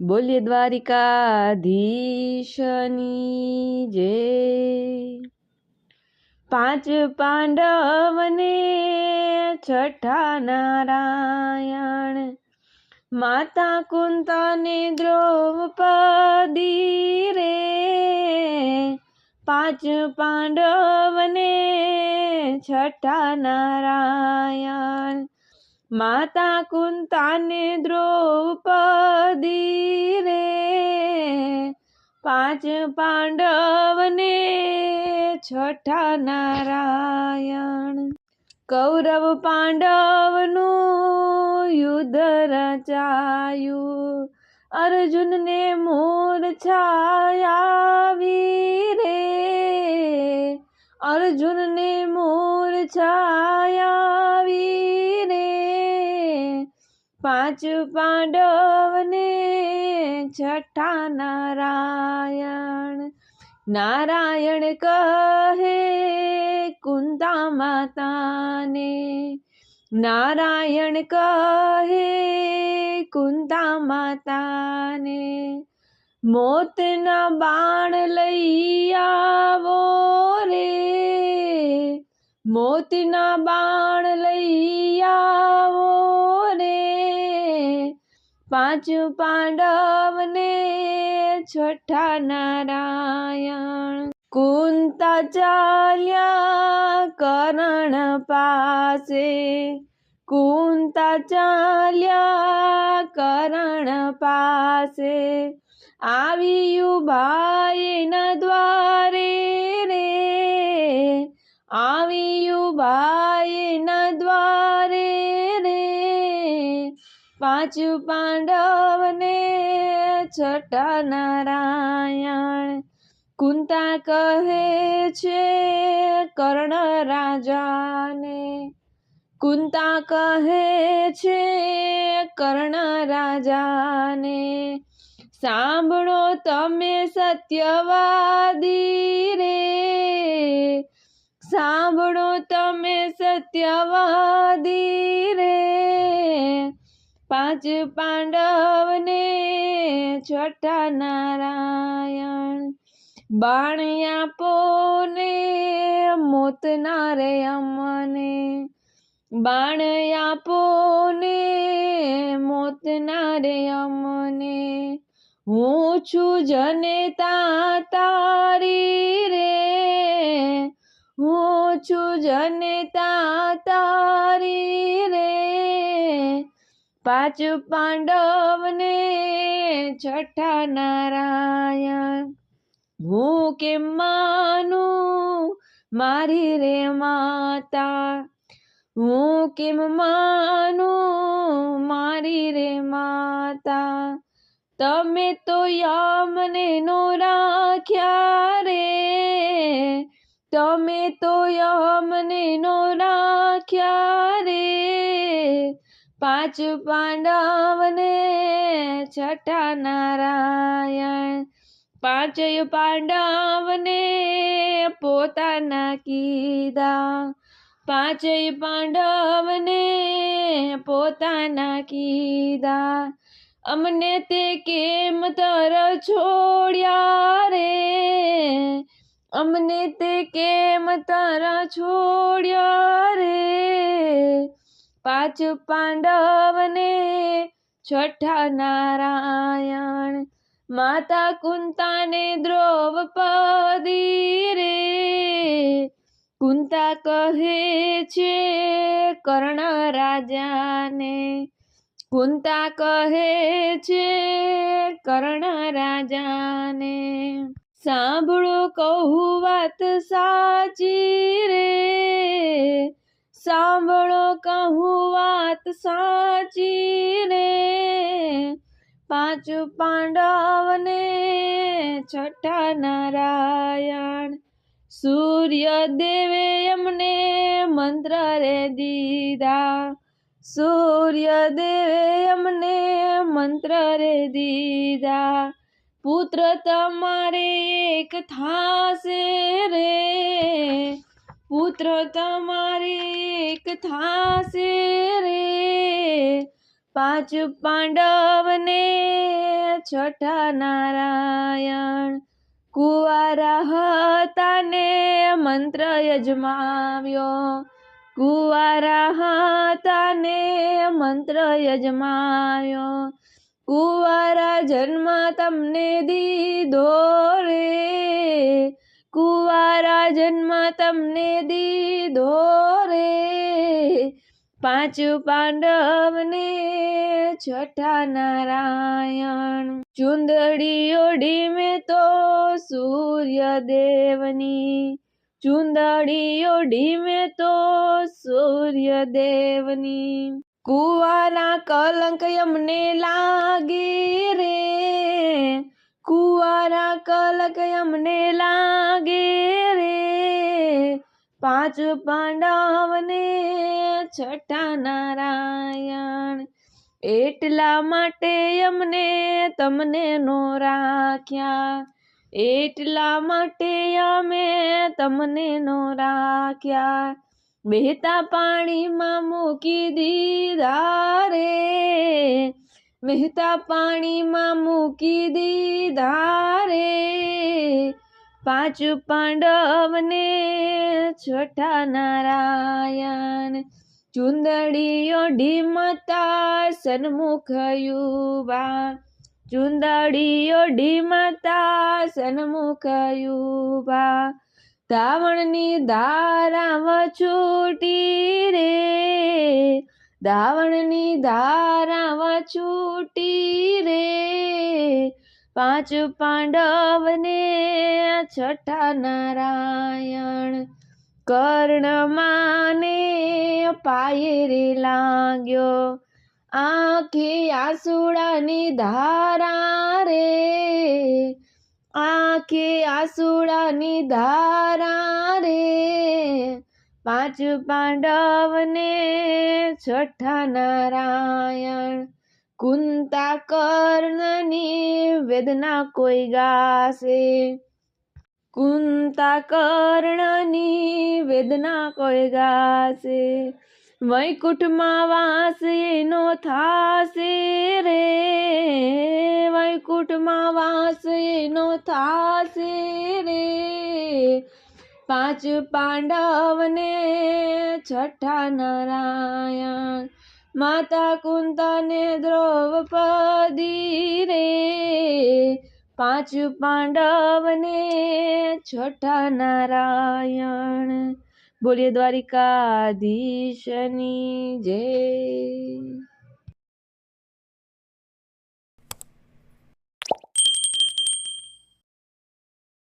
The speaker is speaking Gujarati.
બોલીએ દ્વારિકાધીશની જય પાંચ પાંડવને છઠ્ઠા નારાયણ, માતા કુંતાને દ્રૌપદી રે. પાંચ પાંડવને છઠ્ઠા નારાયણ, માતા કુંતાને દ્રૌપદી પાંચ પાંડવને છઠ્ઠા નારાયણ. કૌરવ પાંડવનું યુદ્ધ રચાયું. અર્જુનને મૂર્છાયાવી રે. અર્જુનને મૂર્છાયાવી રે. પાંચ પાંડવને છઠ્ઠા નારાયણ નારાયણ કહે કુંતા માતાને નારાયણ કહે કુંતા માતાને મોતના બાણ લઈ આવો રે. મોતના બાણ લઈ આવો પાંચ પાંડવને છઠ્ઠા નારાયણ. કુંતા ચાલ્યા કરણ પાસે. કુંતા ચાલ્યા કરણ પાસે. આવ્યું ભાઈના દ્વારે રે. આવ્યું ભાઈના દ્વારે રે પાંચ પાંડવને છઠ્ઠા નારાયણ. કુંતા કહે છે, કર્ણ રાજાને. કુંતા કહે છે, કર્ણ રાજાને. સાંભળો તમે સત્યવાદી રે. સાંભળો તમે સત્યવાદી રે. પાંચ પાંડવને છઠ્ઠા નારાયણ. બાણ આપો ને મોતના રે અમને. બાણ આપો ને મોતના રે અમને. હું છું જનતા તારી રે. હું છું જનતા તારી રે. પાંચ પાંડવને છઠ્ઠા નારાયણ. હું કેમ માનું? મારી રે માતા. હું કેમ માનું? મારી રે માતા. તમે તો યમને નો રાખ્યા રે. તમે તો યમને નો રાખ્યા રે. પાંચ પાંડવને છઠ્ઠા નારાયણ. પાંચય પાંડવને પોતાના કીધા. પાંચય પાંડવને પોતાના કીધા. અમને તે કેમ તર છોડ્યા રે? અમને તે કેમ તર છોડ્યા રે? પાંચ પાંડવને છઠ્ઠા નારાયણ, માતા કુંતાને દ્રૌપદી રે. કુંતા કહે છે, કર્ણ રાજાને. કુંતા કહે છે, કર્ણ રાજાને. સાંભળો કહું વાત સાચી રે. સાંભળો કહું વાત સાચી રે પાંચ પાંડવને છઠ્ઠા નારાયણ. સૂર્ય દેવે અમને મંત્ર રે દીધા. સૂર્ય દેવે અમને મંત્ર રે દીધા. પુત્ર તમારે એક થાશે રે. પુત્ર તમારે એક થાશે રે. પાંચ પાંડવને છઠ્ઠા નારાયણ કુવારા હતા ને મંત્ર યજમાવ્યો. કુવારા હતા ને મંત્ર યજમાવ્યો. કુવારા જન્મ તમને દીધો રે. કુવારા જન્મ તમને દીધો રે. પાંચ પાંડવને છઠ્ઠા નારાયણ. ચુંદડી ઓઢી મેં તો સૂર્યદેવની. ચુંદડી ઓઢી મેં તો સૂર્યદેવની. કુવાના કલંક અમને લાગે રે. કુવારા કલંક અમને લાગે પાંચ પાંડવને છઠ્ઠા નારાયણ એટલા માટે અમને તમને નો રાખ્યા। એટલા માટે અમે તમને નો રાખ્યા। બેહતા પાણીમાં મૂકી દીધા રે વહેતા પાણીમાં મૂકી દીધા રે પાંચ પાંડવને, છઠ્ઠા નારાયણ, ચુંદડીઓ ઢીમતા સન્મુખ યુવા, ચુંદડીઓ ઢીમતા સન્મુખ યુવા, ધાવણની ધારામાં છૂટી રે, ધાવણની ધારામાં છૂટી રે. પાંચ પાંડવને છઠ્ઠા નારાયણ કર્ણમાને પાયે રે લાગ્યો. આંખે આસુડાની ધારા રે. આંખે આસુડાની ધારા રે. પાંચ પાંડવને છઠ્ઠા નારાયણ કુંતા કર્ણની વેદના કોઈ ગાશે. કુંતા કર્ણની વેદના કોઈ ગાશે. વૈકુંઠમાં વાસ એનો થાશે રે. વૈકુંઠમાં વાસ એનો થાશે રે. પાંચ પાંડવને છઠ્ઠા નારાયણ માતા કુંતાને દ્રૌપદી રે. પાંચ પાંડવને છઠ્ઠા નારાયણ. બોલીએ દ્વારિકાધીશની જય.